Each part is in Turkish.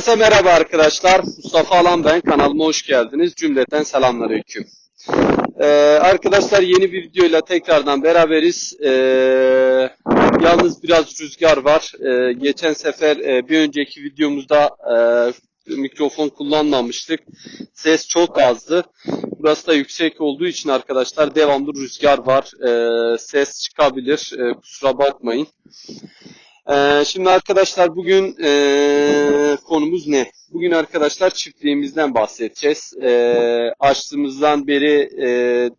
Herkese merhaba arkadaşlar. Mustafa Alan ben. Kanalıma hoş geldiniz. Cümleten selamünaleyküm. Ee, arkadaşlar yeni bir videoyla tekrardan beraberiz. Ee, yalnız biraz rüzgar var. Ee, geçen sefer e, bir önceki videomuzda e, mikrofon kullanmamıştık. Ses çok azdı. Burası da yüksek olduğu için arkadaşlar devamlı rüzgar var. Ee, ses çıkabilir. Ee, kusura bakmayın. Ee, şimdi arkadaşlar bugün ee, konumuz ne? Bugün arkadaşlar çiftliğimizden bahsedeceğiz. Ee, açtığımızdan beri ee,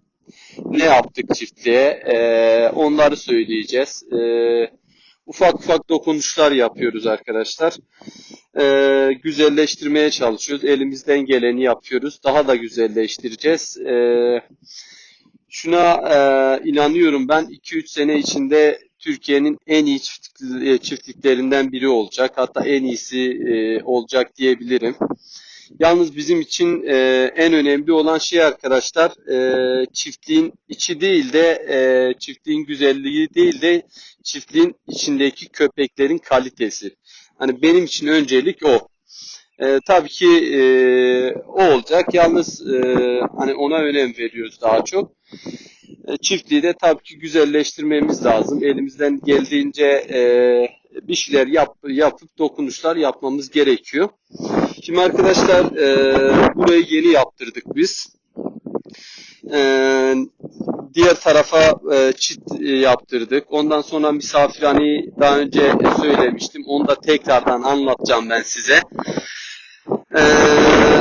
ne yaptık çiftliğe? Ee, onları söyleyeceğiz. Ee, ufak ufak dokunuşlar yapıyoruz arkadaşlar. Ee, güzelleştirmeye çalışıyoruz. Elimizden geleni yapıyoruz. Daha da güzelleştireceğiz. Ee, şuna e, inanıyorum ben 2-3 sene içinde Türkiye'nin en iyi çiftlik- çiftliklerinden biri olacak. Hatta en iyisi e, olacak diyebilirim. Yalnız bizim için e, en önemli olan şey arkadaşlar e, çiftliğin içi değil de e, çiftliğin güzelliği değil de çiftliğin içindeki köpeklerin kalitesi. Hani benim için öncelik o. E, tabii ki e, o olacak. Yalnız e, hani ona önem veriyoruz daha çok. E, çiftliği de tabii ki güzelleştirmemiz lazım. Elimizden geldiğince e, bir şeyler yap, yapıp dokunuşlar yapmamız gerekiyor. Şimdi arkadaşlar e, burayı yeni yaptırdık biz. E, diğer tarafa e, çit e, yaptırdık. Ondan sonra misafirhaneyi daha önce söylemiştim. Onu da tekrardan anlatacağım ben size. Ee,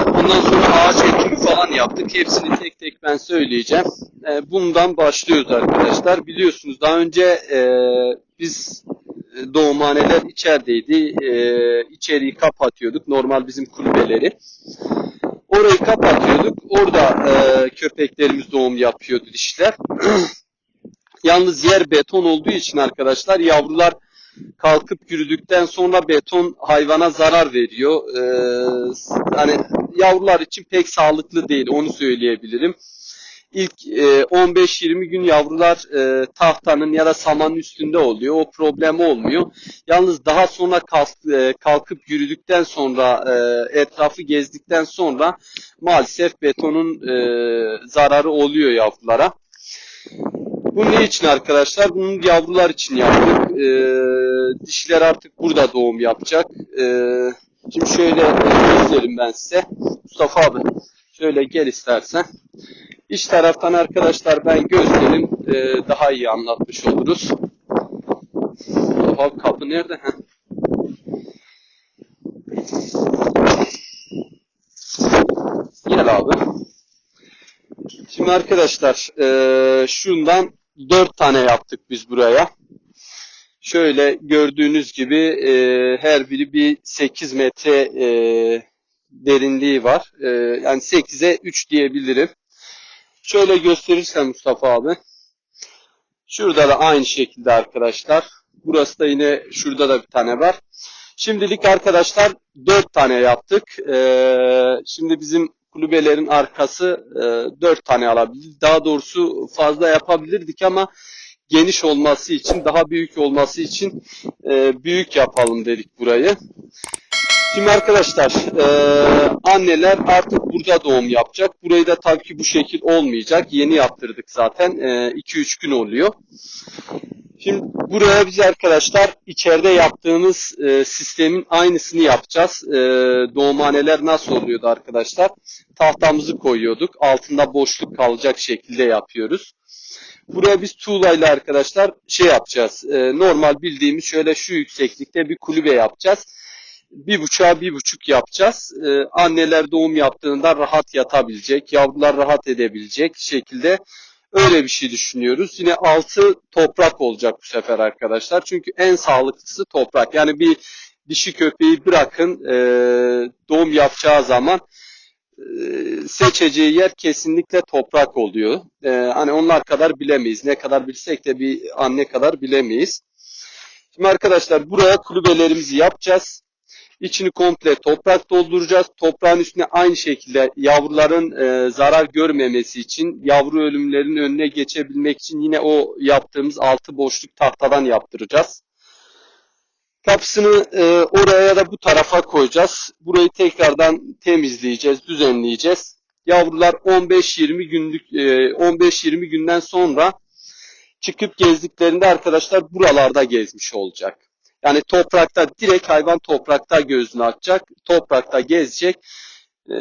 ondan sonra ağaç ekimi falan yaptık. Hepsini tek tek ben söyleyeceğim. Ee, bundan başlıyoruz arkadaşlar. Biliyorsunuz daha önce e, biz e, doğumhaneler içerideydi. E, içeriği kapatıyorduk. Normal bizim kulübeleri. Orayı kapatıyorduk. Orada e, köpeklerimiz doğum yapıyordu dişler. Yalnız yer beton olduğu için arkadaşlar yavrular kalkıp yürüdükten sonra beton hayvana zarar veriyor. Ee, hani yavrular için pek sağlıklı değil onu söyleyebilirim. İlk e, 15-20 gün yavrular e, tahtanın ya da samanın üstünde oluyor. O problem olmuyor. Yalnız daha sonra kalk- e, kalkıp yürüdükten sonra e, etrafı gezdikten sonra maalesef betonun e, zararı oluyor yavrulara. Bu ne için arkadaşlar? Bunun yavrular için yaptık. Ee, dişiler artık burada doğum yapacak. Ee, şimdi şöyle göstereyim ben size. Mustafa abi şöyle gel istersen. İç taraftan arkadaşlar ben göstereyim. Ee, daha iyi anlatmış oluruz. Mustafa abi kapı nerede? Heh. Gel abi. Şimdi arkadaşlar eee, şundan dört tane yaptık biz buraya. Şöyle gördüğünüz gibi eee, her biri bir 8 metre eee, derinliği var. Eee, yani 8'e 3 diyebilirim. Şöyle gösterirsem Mustafa abi. Şurada da aynı şekilde arkadaşlar. Burası da yine şurada da bir tane var. Şimdilik arkadaşlar dört tane yaptık. Eee, şimdi bizim kulübelerin arkası e, 4 tane alabilir. Daha doğrusu fazla yapabilirdik ama geniş olması için, daha büyük olması için e, büyük yapalım dedik burayı. Şimdi arkadaşlar e, anneler artık burada doğum yapacak. Burayı da tabii ki bu şekil olmayacak. Yeni yaptırdık zaten. 2-3 gün oluyor. Şimdi buraya biz arkadaşlar içeride yaptığımız e, sistemin aynısını yapacağız. E, doğumhaneler nasıl oluyordu arkadaşlar? Tahtamızı koyuyorduk. Altında boşluk kalacak şekilde yapıyoruz. Buraya biz tuğlayla arkadaşlar şey yapacağız. E, normal bildiğimiz şöyle şu yükseklikte bir kulübe yapacağız. Bir buçuğa bir buçuk yapacağız. E, anneler doğum yaptığında rahat yatabilecek, yavrular rahat edebilecek şekilde Öyle bir şey düşünüyoruz. Yine altı toprak olacak bu sefer arkadaşlar. Çünkü en sağlıklısı toprak. Yani bir dişi köpeği bırakın e, doğum yapacağı zaman e, seçeceği yer kesinlikle toprak oluyor. E, hani onlar kadar bilemeyiz. Ne kadar bilsek de bir anne kadar bilemeyiz. Şimdi arkadaşlar buraya kulübelerimizi yapacağız. İçini komple toprak dolduracağız. Toprağın üstüne aynı şekilde yavruların e, zarar görmemesi için, yavru ölümlerinin önüne geçebilmek için yine o yaptığımız altı boşluk tahtadan yaptıracağız. Kapısını e, oraya ya da bu tarafa koyacağız. Burayı tekrardan temizleyeceğiz, düzenleyeceğiz. Yavrular 15-20 günlük e, 15-20 günden sonra çıkıp gezdiklerinde arkadaşlar buralarda gezmiş olacak. Yani toprakta direkt hayvan toprakta gözünü açacak, toprakta gezecek. E,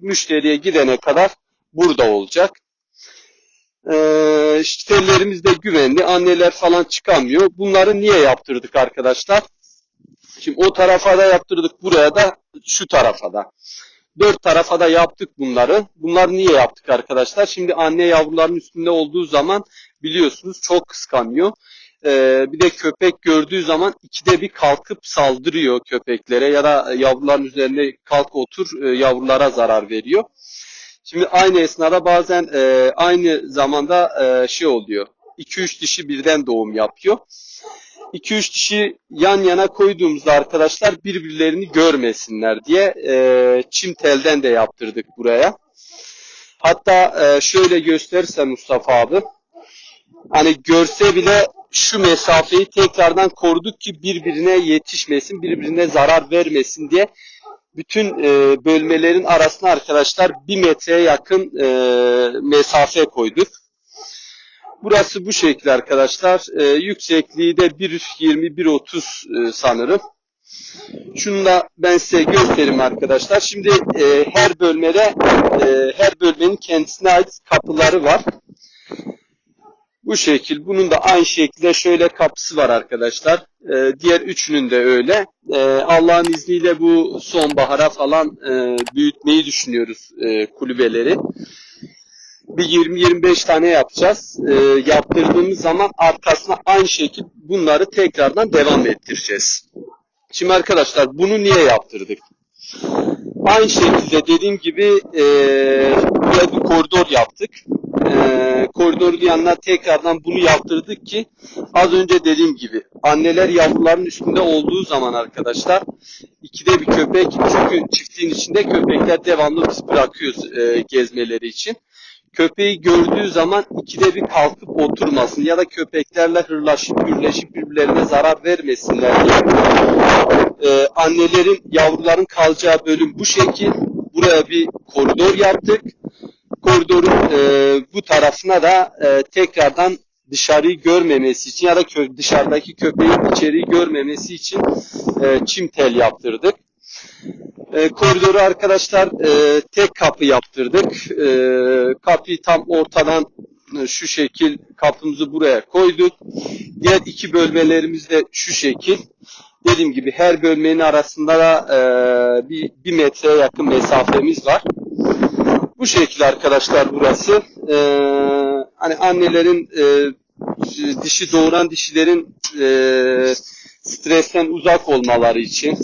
müşteriye gidene kadar burada olacak. Ee, sitelerimiz de güvenli. Anneler falan çıkamıyor. Bunları niye yaptırdık arkadaşlar? Şimdi o tarafa da yaptırdık. Buraya da şu tarafa da. Dört tarafa da yaptık bunları. Bunlar niye yaptık arkadaşlar? Şimdi anne yavruların üstünde olduğu zaman biliyorsunuz çok kıskanıyor. Ee, bir de köpek gördüğü zaman ikide bir kalkıp saldırıyor köpeklere ya da yavruların üzerine kalk otur e, yavrulara zarar veriyor. Şimdi aynı esnada bazen e, aynı zamanda e, şey oluyor. 2-3 dişi birden doğum yapıyor. 2-3 dişi yan yana koyduğumuzda arkadaşlar birbirlerini görmesinler diye e, çim telden de yaptırdık buraya. Hatta e, şöyle gösterirsen Mustafa abi. Hani görse bile şu mesafeyi tekrardan koruduk ki birbirine yetişmesin, birbirine zarar vermesin diye bütün e, bölmelerin arasına arkadaşlar bir metreye yakın e, mesafe koyduk. Burası bu şekilde arkadaşlar. E, yüksekliği de 1.20-1.30 e, sanırım. Şunu da ben size göstereyim arkadaşlar. Şimdi e, her bölmede e, her bölmenin kendisine ait kapıları var. Bu şekil. Bunun da aynı şekilde şöyle kapısı var arkadaşlar. Ee, diğer üçünün de öyle. Ee, Allah'ın izniyle bu sonbahara falan e, büyütmeyi düşünüyoruz e, kulübeleri. Bir 20-25 tane yapacağız. Ee, yaptırdığımız zaman arkasına aynı şekil bunları tekrardan devam ettireceğiz. Şimdi arkadaşlar bunu niye yaptırdık? Aynı şekilde dediğim gibi e, buraya bir koridor yaptık e, koridorun yanına tekrardan bunu yaptırdık ki az önce dediğim gibi anneler yavruların üstünde olduğu zaman arkadaşlar ikide bir köpek çünkü çiftliğin içinde köpekler devamlı biz bırakıyoruz e, gezmeleri için. Köpeği gördüğü zaman ikide bir kalkıp oturmasın ya da köpeklerle hırlaşıp gürleşip birbirlerine zarar vermesinler diye. Ee, annelerin yavruların kalacağı bölüm bu şekil. Buraya bir koridor yaptık koridorun e, bu tarafına da e, tekrardan dışarıyı görmemesi için ya da kö dışarıdaki köpeğin içeriği görmemesi için e, çim tel yaptırdık. E, koridoru arkadaşlar e, tek kapı yaptırdık. E, kapıyı tam ortadan e, şu şekil kapımızı buraya koyduk. Diğer iki bölmelerimiz de şu şekil. Dediğim gibi her bölmenin arasında da e, bir, bir metreye yakın mesafemiz var. Bu şekilde arkadaşlar burası. Ee, hani annelerin e, dişi doğuran dişilerin e, stresten uzak olmaları için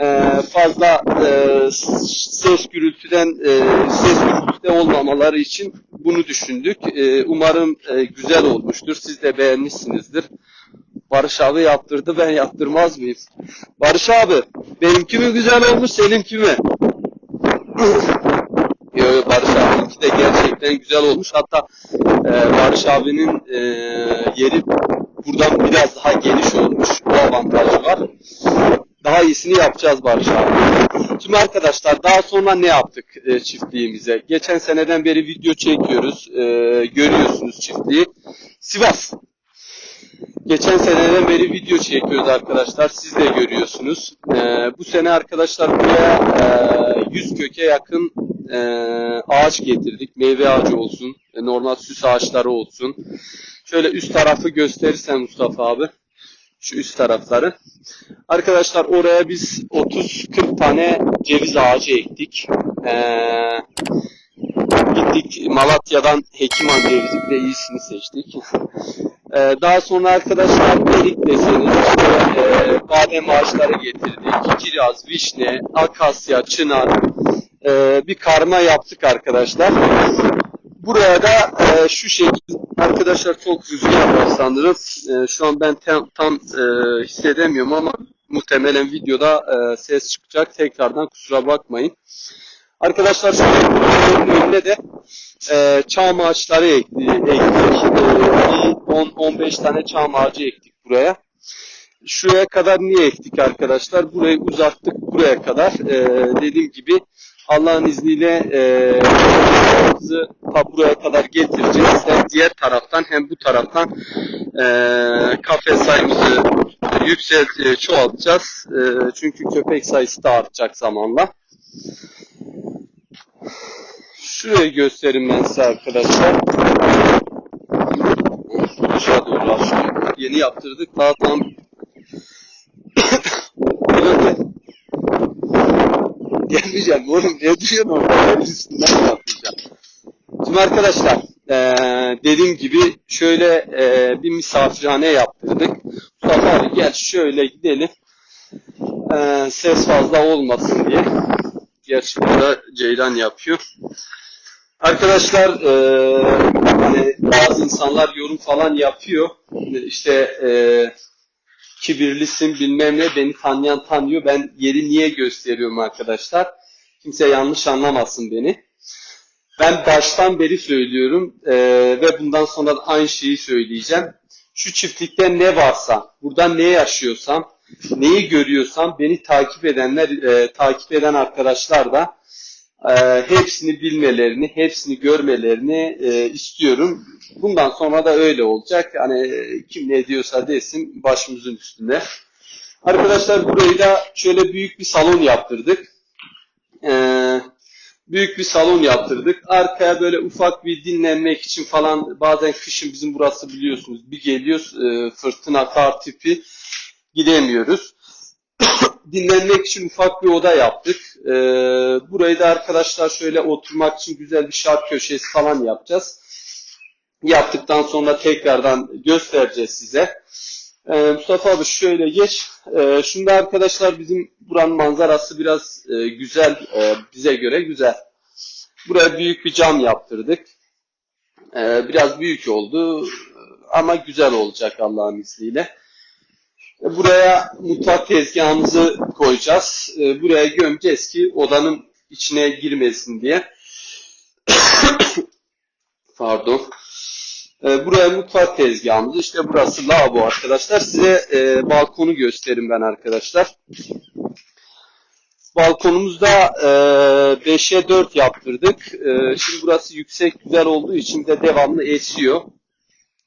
e, fazla e, ses gürültüden e, ses gürültüde olmamaları için bunu düşündük. E, umarım e, güzel olmuştur. Siz de beğenmişsinizdir. Barış abi yaptırdı ben yaptırmaz mıyım? Barış abi benimki mi güzel olmuş seninki mi? Barış abininki de gerçekten güzel olmuş. Hatta e, Barış abinin e, yeri buradan biraz daha geniş olmuş. Bu avantajı var. Daha iyisini yapacağız Barış abi. Şimdi arkadaşlar daha sonra ne yaptık e, çiftliğimize? Geçen seneden beri video çekiyoruz. E, görüyorsunuz çiftliği. Sivas. Geçen seneden beri video çekiyoruz arkadaşlar. Siz de görüyorsunuz. E, bu sene arkadaşlar buraya e, 100 köke yakın e, ağaç getirdik. Meyve ağacı olsun, e, normal süs ağaçları olsun. Şöyle üst tarafı gösterirsen Mustafa abi. Şu üst tarafları. Arkadaşlar oraya biz 30-40 tane ceviz ağacı ektik. Ee, gittik Malatya'dan Hekiman cevizi bir de iyisini seçtik. ee, daha sonra arkadaşlar erik deseniz işte e, badem ağaçları getirdik. Kiraz, vişne, akasya, çınar, e, bir karma yaptık arkadaşlar. Buraya da e, şu şekilde arkadaşlar çok rüzgar var sanırım. E, şu an ben tam, tam e, hissedemiyorum ama muhtemelen videoda e, ses çıkacak. Tekrardan kusura bakmayın. Arkadaşlar şu önünde de e, çam ağaçları ektik. ektik. E, 10-15 tane çam ağacı ektik buraya. şuraya kadar niye ektik arkadaşlar? Burayı uzattık buraya kadar. Ee, dediğim gibi Allah'ın izniyle e, buraya kadar getireceğiz. Hem diğer taraftan hem bu taraftan e, kafe sayımızı yükselt e, çoğaltacağız. E, çünkü köpek sayısı da artacak zamanla. Şurayı göstereyim ben size arkadaşlar. Aşağı doğru aşağı. Yeni yaptırdık. Daha tam Böyle Gelmeyeceğim oğlum. Ne düşüyorsun orada? Üstünden yapmayacağım. Şimdi arkadaşlar eee, dediğim gibi şöyle eee, bir misafirhane yaptırdık. Mustafa abi gel şöyle gidelim. Eee, ses fazla olmasın diye. Gerçi burada Ceylan yapıyor. Arkadaşlar eee, hani bazı insanlar yorum falan yapıyor. İşte eee kibirlisin bilmem ne beni tanıyan tanıyor. Ben yeri niye gösteriyorum arkadaşlar? Kimse yanlış anlamasın beni. Ben baştan beri söylüyorum eee, ve bundan sonra da aynı şeyi söyleyeceğim. Şu çiftlikte ne varsa, burada ne yaşıyorsam, neyi görüyorsam beni takip edenler, eee, takip eden arkadaşlar da eee, hepsini bilmelerini, hepsini görmelerini eee, istiyorum. Bundan sonra da öyle olacak. Hani e, kim ne diyorsa desin başımızın üstünde. Arkadaşlar burayı da şöyle büyük bir salon yaptırdık. Ee, büyük bir salon yaptırdık. Arkaya böyle ufak bir dinlenmek için falan bazen kışın bizim burası biliyorsunuz bir geliyoruz e, fırtına kar tipi gidemiyoruz. Dinlenmek için ufak bir oda yaptık. Ee, burayı da arkadaşlar şöyle oturmak için güzel bir şark köşesi falan yapacağız yaptıktan sonra tekrardan göstereceğiz size. Ee, Mustafa abi şöyle geç. Ee, şimdi arkadaşlar bizim buranın manzarası biraz e, güzel. e, bize göre güzel. Buraya büyük bir cam yaptırdık. Ee, biraz büyük oldu ama güzel olacak Allah'ın izniyle. Ee, Buraya mutfak tezgahımızı koyacağız. Ee, Buraya gömeceğiz ki odanın içine girmesin diye. Pardon. E, buraya mutfak tezgahımız. İşte burası lavabo arkadaşlar. Size e, balkonu göstereyim ben arkadaşlar. Balkonumuzda e, 5'e 4 yaptırdık. E, şimdi burası yüksek güzel olduğu için de devamlı esiyor.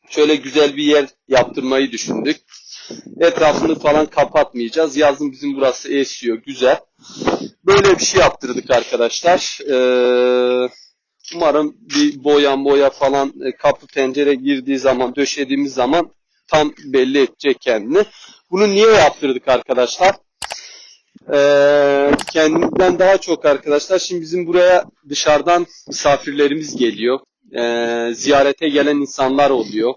Şöyle güzel bir yer yaptırmayı düşündük. Etrafını falan kapatmayacağız. Yazın bizim burası esiyor. Güzel. Böyle bir şey yaptırdık arkadaşlar. Eee Umarım bir boya boya falan e, kapı pencere girdiği zaman döşediğimiz zaman tam belli edecek kendini. Bunu niye yaptırdık arkadaşlar? Ee, kendimden daha çok arkadaşlar. Şimdi bizim buraya dışarıdan misafirlerimiz geliyor. Ee, ziyarete gelen insanlar oluyor.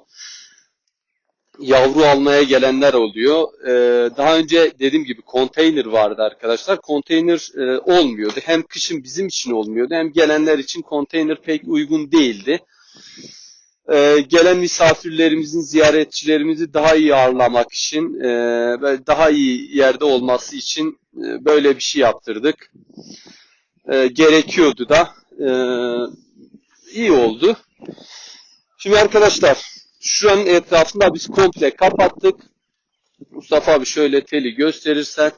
Yavru almaya gelenler oluyor. Ee, daha önce dediğim gibi konteyner vardı arkadaşlar. Konteyner e, olmuyordu. Hem kışın bizim için olmuyordu hem gelenler için konteyner pek uygun değildi. Ee, gelen misafirlerimizin, ziyaretçilerimizi daha iyi ağırlamak için, e, ve daha iyi yerde olması için e, böyle bir şey yaptırdık. E, gerekiyordu da. E, iyi oldu. Şimdi arkadaşlar şuranın etrafında biz komple kapattık. Mustafa abi şöyle teli gösterirsen.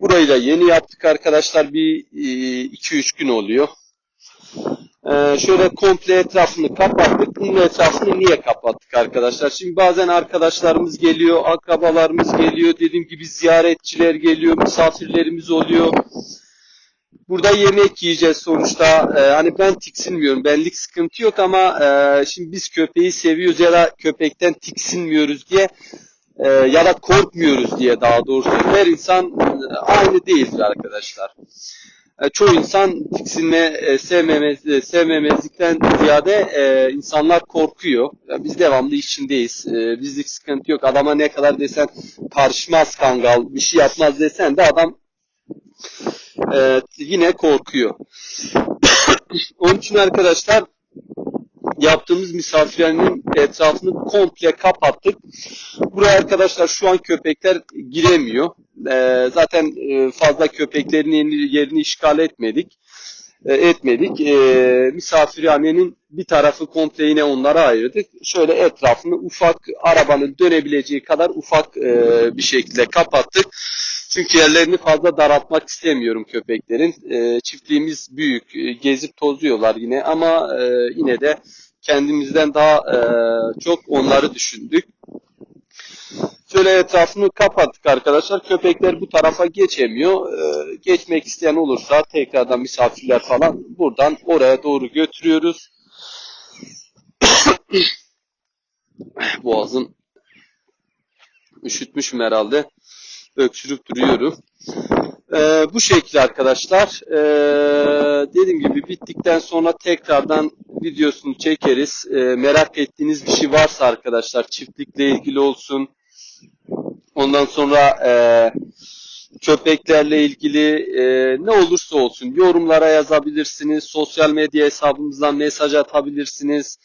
Burayı da yeni yaptık arkadaşlar. Bir 2-3 gün oluyor. Ee, şöyle komple etrafını kapattık. Bunun etrafını niye kapattık arkadaşlar? Şimdi bazen arkadaşlarımız geliyor, akrabalarımız geliyor, dediğim gibi ziyaretçiler geliyor, misafirlerimiz oluyor. Burada yemek yiyeceğiz sonuçta. Ee, hani ben tiksinmiyorum. Benlik sıkıntı yok ama e, şimdi biz köpeği seviyoruz ya da köpekten tiksinmiyoruz diye e, ya da korkmuyoruz diye daha doğrusu. Her insan e, aynı değildir arkadaşlar. E, çoğu insan tiksinme, e, sevmemez, e, sevmemezlikten ziyade e, insanlar korkuyor. Ya biz devamlı içindeyiz. E, bizlik sıkıntı yok. Adama ne kadar desen karışmaz kangal, bir şey yapmaz desen de adam e, yine korkuyor. Onun için arkadaşlar yaptığımız misafirhanenin etrafını komple kapattık. Buraya arkadaşlar şu an köpekler giremiyor. E, zaten fazla köpeklerin yerini, yerini işgal etmedik. e, etmedik. E, misafirhanenin bir tarafı komple yine onlara ayırdık. Şöyle etrafını ufak arabanın dönebileceği kadar ufak e, bir şekilde kapattık. Çünkü yerlerini fazla daraltmak istemiyorum köpeklerin. E, çiftliğimiz büyük, e, gezip tozuyorlar yine ama e, yine de kendimizden daha e, çok onları düşündük. Şöyle etrafını kapattık arkadaşlar. Köpekler bu tarafa geçemiyor. Ee, geçmek isteyen olursa tekrardan misafirler falan buradan oraya doğru götürüyoruz. Boğazım üşütmüşüm herhalde. Öksürüp duruyorum. Ee, bu şekilde arkadaşlar. Ee, dediğim gibi bittikten sonra tekrardan videosunu çekeriz. Ee, merak ettiğiniz bir şey varsa arkadaşlar çiftlikle ilgili olsun. Ondan sonra e, köpeklerle ilgili e, ne olursa olsun yorumlara yazabilirsiniz. Sosyal medya hesabımızdan mesaj atabilirsiniz.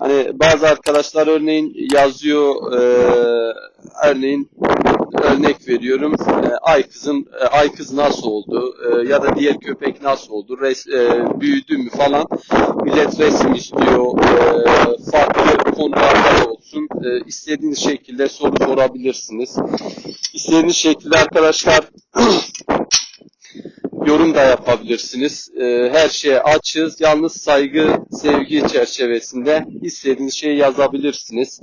Hani bazı arkadaşlar örneğin yazıyor e, örneğin örnek veriyorum e, ay kızım e, ay kız nasıl oldu e, ya da diğer köpek nasıl oldu res, e, büyüdü mü falan. Millet resim istiyor e, farklı konularda olsun e, istediğiniz şekilde soru sorabilirsiniz. İstediğiniz şekilde arkadaşlar yorum da yapabilirsiniz. E, her şeye açız. Yalnız saygı, sevgi çerçevesinde istediğiniz şeyi yazabilirsiniz.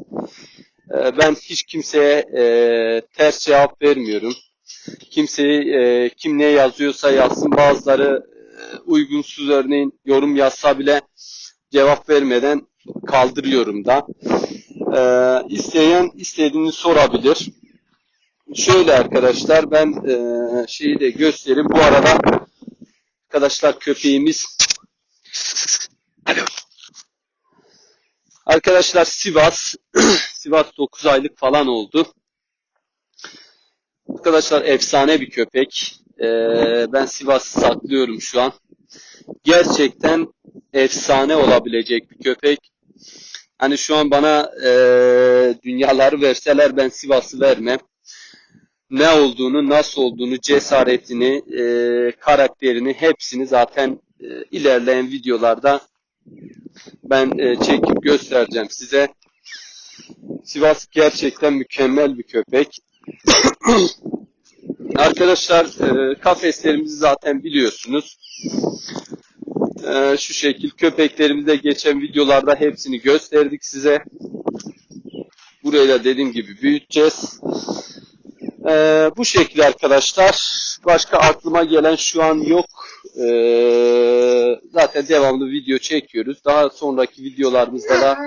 E, ben hiç kimseye e, ters cevap vermiyorum. Kimseyi e, kim ne yazıyorsa yazsın. Bazıları e, uygunsuz örneğin yorum yazsa bile cevap vermeden kaldırıyorum da. E, isteyen istediğini sorabilir. Şöyle arkadaşlar ben e, şeyi de göstereyim. Bu arada arkadaşlar köpeğimiz Alo. Arkadaşlar Sivas Sivas 9 aylık falan oldu. Arkadaşlar efsane bir köpek. E, ben Sivas'ı saklıyorum şu an. Gerçekten efsane olabilecek bir köpek. Hani şu an bana e, dünyaları verseler ben Sivas'ı vermem ne olduğunu, nasıl olduğunu, cesaretini, e, karakterini hepsini zaten e, ilerleyen videolarda ben e, çekip göstereceğim size. Sivas gerçekten mükemmel bir köpek. Arkadaşlar e, kafeslerimizi zaten biliyorsunuz. E, şu şekil köpeklerimize geçen videolarda hepsini gösterdik size. Burayı da dediğim gibi büyüteceğiz. Ee, bu şekilde arkadaşlar. Başka aklıma gelen şu an yok. Ee, zaten devamlı video çekiyoruz. Daha sonraki videolarımızda da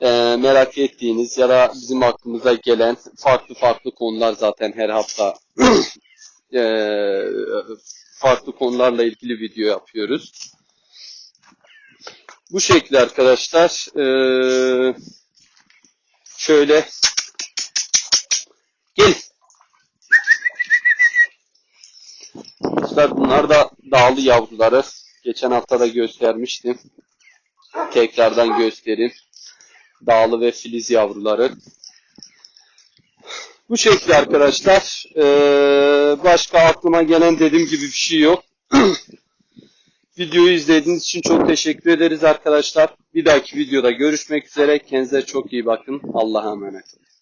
e, merak ettiğiniz ya da bizim aklımıza gelen farklı farklı konular zaten her hafta e, farklı konularla ilgili video yapıyoruz. Bu şekilde arkadaşlar. Ee, şöyle Gel. Arkadaşlar bunlar da dağlı yavruları. Geçen hafta da göstermiştim. Tekrardan göstereyim. Dağlı ve filiz yavruları. Bu şekilde arkadaşlar. Ee, başka aklıma gelen dediğim gibi bir şey yok. Videoyu izlediğiniz için çok teşekkür ederiz arkadaşlar. Bir dahaki videoda görüşmek üzere. Kendinize çok iyi bakın. Allah'a emanet olun.